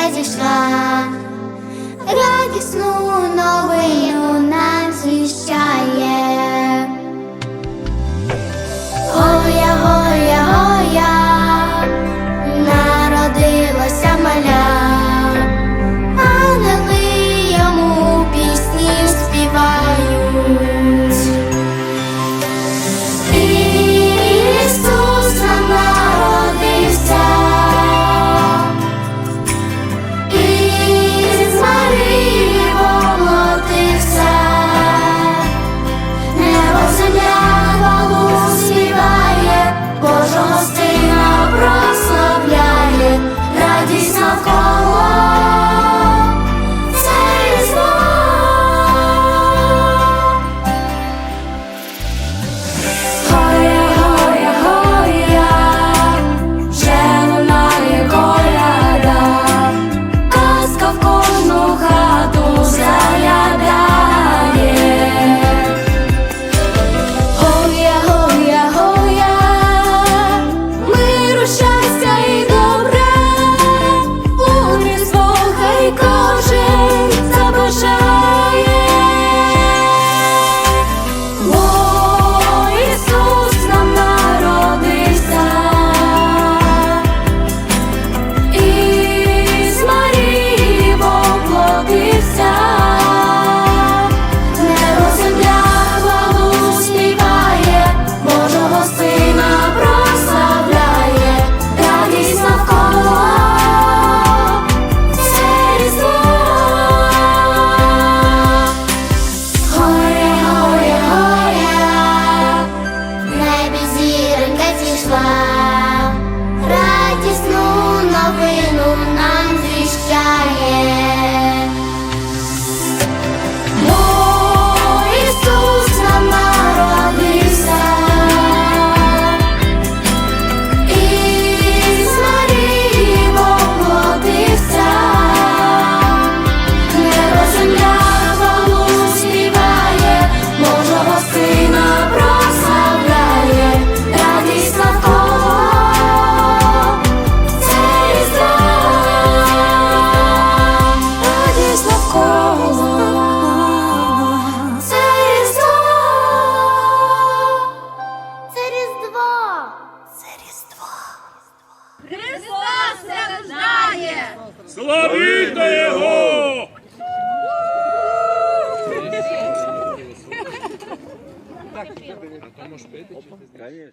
Bez işler fly. Славіте його! А то може пити? Звісно.